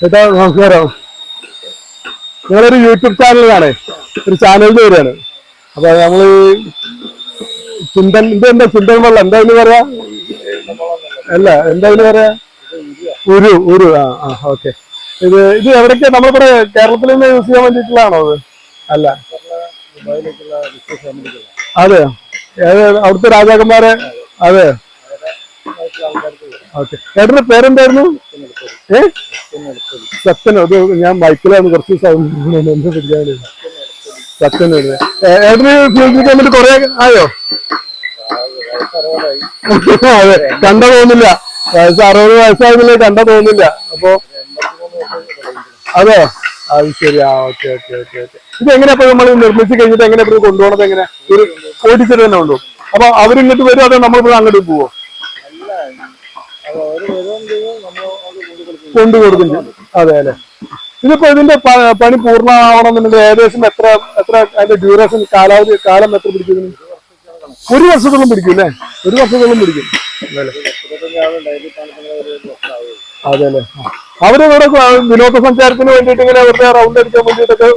ചേട്ടാ നമസ്കാരം. ഞങ്ങളൊരു യൂട്യൂബ് ചാനലിലാണ്. ഒരു ചാനലിന് വരികയാണ് അപ്പൊ നമ്മൾ ചിന്തൻ ഇത് എന്താ ചിന്തൻ വെള്ളം? എന്താ ഇന്ന് പറയാ? അല്ല എന്താ ഇന്ന് പറയാ? ഉരു ഉരു ആ ആ ഓക്കെ. ഇത് ഇത് എവിടേക്കാ? നമ്മളിവിടെ കേരളത്തിൽ നിന്ന് യൂസ് ചെയ്യാൻ വേണ്ടിയിട്ടുള്ളതാണോ അത്? അല്ല. അതെ അവിടുത്തെ രാജാക്കന്മാരെ? അതെ ഓക്കെ. ഏട്ടന്റെ പേരെന്തായിരുന്നു? സത്യനോ അത് ഞാൻ മൈക്കിലാണ് കുറച്ച് സൗണ്ട് പിടിക്കാനില്ല സത്യനോ ഏട്ടന് ഫീൽഡിൽ വന്നിട്ട് കുറെ ആയോ? അതെ കണ്ട തോന്നില്ല വയസ്സ് അറുപത് വയസ്സായതില്ലേ കണ്ട തോന്നില്ല അപ്പൊ അതെ. അത് ശരി. ആ ഓക്കെ ഓക്കെ ഓക്കെ ഓക്കെ. ഇത് എങ്ങനെയാ അപ്പൊ നമ്മൾ നിർമ്മിച്ച് കഴിഞ്ഞിട്ട് എങ്ങനെ ഇപ്പൊ കൊണ്ടുപോകണത് എങ്ങനെ? ഒരു ഓടിച്ചിട്ട് തന്നെ കൊണ്ടു അപ്പൊ അവരിങ്ങോട്ട് വരും അതോ നമ്മളിപ്പോ അങ്ങോട്ട് പോവോ? കൊണ്ടു കൊടുക്കും അതെ അല്ലെ ഇതിപ്പോ ഇതിന്റെ പണി പൂർണമാവണമെന്നുണ്ടെങ്കിൽ ഏകദേശം എത്ര എത്ര അതിന്റെ ഡ്യൂറേഷൻ കാലാവധി കാലം എത്ര പിടിക്കുന്നു? ഒരു വർഷത്തോളം പിടിക്കും അല്ലേ? ഒരു വർഷത്തോളം പിടിക്കും. അതെ അല്ലേ? ഇവിടെ വിനോദസഞ്ചാരത്തിന് വേണ്ടിയിട്ട് ഇങ്ങനെ അവരുടെ റൗണ്ട് അടിക്കാൻ വേണ്ടിയിട്ടൊക്കെ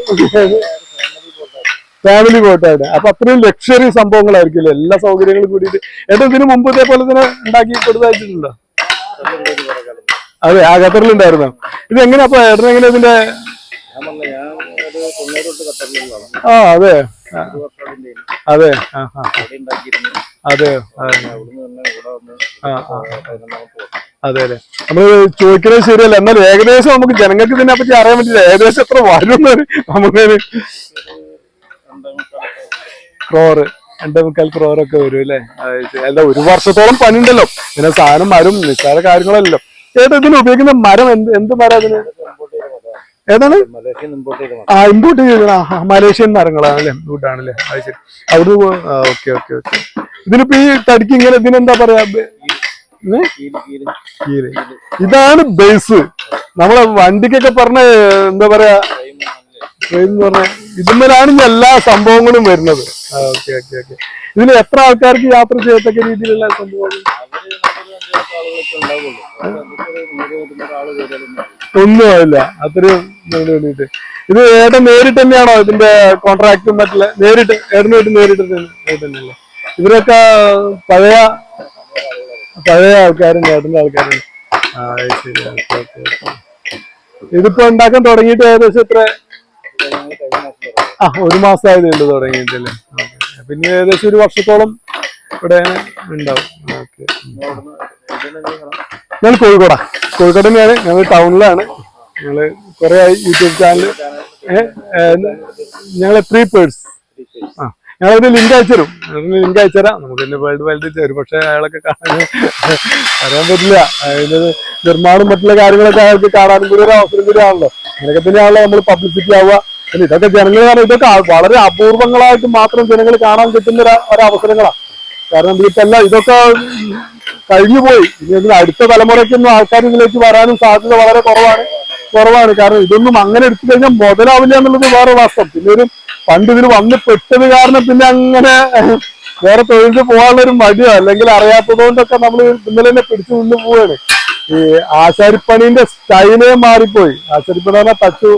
ഫാമിലി പോയിട്ടാണ്. അപ്പൊ അത്രയും ലക്ഷറി സംഭവങ്ങളായിരിക്കില്ല എല്ലാ സൗകര്യങ്ങളും കൂടിയിട്ട്. ഏട്ടാ ഇതിനു മുമ്പ് ഇതേപോലെ തന്നെ ഉണ്ടാക്കി കൊടുത്തയച്ചിട്ടുണ്ടോ? അതെ ആ ഖത്തറിലുണ്ടായിരുന്നു? ഇത് എങ്ങനെ അപ്പൊ ഏട്ടൻ എങ്ങനെ ഇതിന്റെ ആ അതെ. അതെ അതെ ആ, അതെ അതെ. നമ്മൾ ചോദിക്കുന്നത് ശരിയല്ല. എന്നാൽ ഏകദേശം നമുക്ക് ജനങ്ങൾക്ക് ഇതിനെ പറ്റി അറിയാൻ പറ്റില്ല. ഏകദേശം എത്ര വരും നമുക്ക് ക്രോറ് രണ്ടേ മുക്കാൽ ക്രോറൊക്കെ വരും അല്ലേ. അല്ല ഒരു വർഷത്തോളം പണിയുണ്ടല്ലോ. പിന്നെ സാധനം വരും നിസ്സാര കാര്യങ്ങളല്ലോ ഏട്ടാ ഇതിന് ഉപയോഗിക്കുന്ന മരം? എന്ത് എന്ത് മരം അതിന്? ഏതാണ്? ആ ഇമ്പോർട്ട് ചെയ്ത മലേഷ്യൻ മരങ്ങളാണ് അല്ലേ? ഇമ്പോർട്ടാണല്ലേ അത് ശരി. അവിടെ ഓക്കെ ഓക്കെ ഓക്കെ ഇതിനിപ്പോ ഈ തടിക്ക് ഇങ്ങനെ ഇതിനെന്താ പറയാ. ഇതാണ് ബേസ് നമ്മളെ വണ്ടിക്കൊക്കെ പറഞ്ഞ എന്താ പറയാ പറഞ്ഞ ഇതുമ്മലാണ് എല്ലാ സംഭവങ്ങളും വരുന്നത്. ഓക്കെ ഓക്കെ ഓക്കെ ഇതിൽ എത്ര ആൾക്കാർക്ക് യാത്ര ചെയ്യത്തക്ക രീതിയിലുള്ള സംഭവങ്ങൾ? ഒന്നുമില്ല അത്രയും വേണ്ടിട്ട് ഇത് ഏട്ടൻ നേരിട്ട് തന്നെയാണോ ഇതിന്റെ കോൺട്രാക്റ്റും മറ്റുള്ള? നേരിട്ട് ഏട്ടനുമായിട്ട് നേരിട്ട് തന്നെ തന്നെയല്ലേ? ഇവരൊക്കെ പഴയ പഴയ ആൾക്കാരും ഏട്ടന്റെ ആൾക്കാരും ഇതിപ്പോ ഉണ്ടാക്കാൻ തുടങ്ങിയിട്ട് ഏകദേശം എത്ര? ആ ഒരു മാസമായതേ ഉള്ളൂ തുടങ്ങിയിട്ടല്ലേ? പിന്നെ ഏകദേശം ഒരു വർഷത്തോളം ഇവിടെ ഉണ്ടാവും. ഓക്കെ. ഞാൻ കോഴിക്കോടാ. കോഴിക്കോട് തന്നെയാണ്. ഞങ്ങൾ ടൗണിലാണ്. ഞങ്ങൾ കുറെ ആയി യൂട്യൂബ് ചാനൽ ഞങ്ങൾ ത്രീ പേഴ്സ് ആ ഞങ്ങളൊരു ലിങ്ക് അയച്ചുതരും ലിങ്ക് അയച്ചുതരാം നമുക്ക് പിന്നെ വേൾഡ് വൈഡ് തരും പക്ഷെ അയാളൊക്കെ കാണാൻ അറിയാൻ പറ്റില്ല. അതിന്റെ നിർമ്മാണം മറ്റുള്ള കാര്യങ്ങളൊക്കെ അയാൾക്ക് കാണാനും കൂടി ഒരു അവസരം കൂടി ആണല്ലോ. അങ്ങനെയൊക്കെ തന്നെയാണല്ലോ നമ്മൾ പബ്ലിസിറ്റി ആവുക. പിന്നെ ഇതൊക്കെ ജനങ്ങൾ കാണാൻ ഇതൊക്കെ വളരെ അപൂർവങ്ങളായിട്ട് മാത്രം ജനങ്ങൾ കാണാൻ കിട്ടുന്ന ഒരു അവസരങ്ങളാണ് കാരണം വീട്ടല്ല ഇതൊക്കെ കഴിഞ്ഞു പോയി ഇനി അടുത്ത തലമുറയ്ക്കൊന്നും ആൾക്കാർ ഇതിലേക്ക് വരാനും സാധ്യത വളരെ കുറവാണ്. കുറവാണ്. കാരണം ഇതൊന്നും അങ്ങനെ എടുത്തു കഴിഞ്ഞാൽ മുതലാവില്ല എന്നുള്ളത് വേറെ വാസ്തവം. പിന്നെ ഒരു പണ്ട് ഇതിൽ വന്ന് പെട്ടത് കാരണം പിന്നെ അങ്ങനെ വേറെ തൊഴിലിന് പോകാനുള്ള ഒരു മടിയോ അല്ലെങ്കിൽ അറിയാത്തത് കൊണ്ടൊക്കെ നമ്മൾ ഇന്നലെ തന്നെ പിടിച്ചു നിന്ന് പോവാണ്. ഈ ആശാരിപ്പണീന്റെ സ്റ്റൈലേ മാറിപ്പോയി. ആശാരിപ്പണി പറഞ്ഞാൽ തച്ചു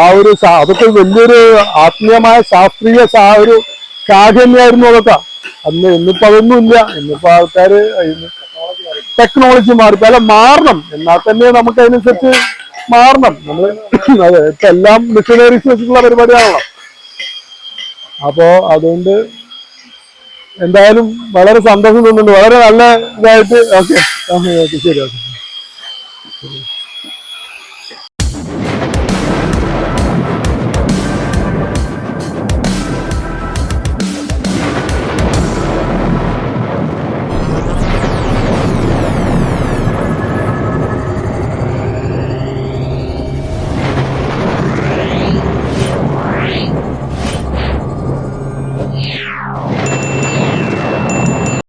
ആ ഒരു അതൊക്കെ വലിയൊരു ആത്മീയമായ ശാസ്ത്രീയ ഒരു ശാഖ അതൊക്കെ. അന്ന് ഇന്നിപ്പോ അതൊന്നും ഇല്ല. ഇന്നിപ്പോ ആൾക്കാര് ടെക്നോളജി മാറി അല്ല മാറണം. എന്നാൽ തന്നെ നമുക്ക് അതിനനുസരിച്ച് മാറണം. നമ്മൾ അതെ ഇപ്പൊ എല്ലാം മിഷനറീസ് വെച്ചിട്ടുള്ള പരിപാടിയാണല്ലോ. അപ്പോ അതുകൊണ്ട് എന്തായാലും വളരെ സന്തോഷം തോന്നുന്നുണ്ട്. വളരെ നല്ല ഇതായിട്ട്. Okay okay. ശരി ഓക്കെ.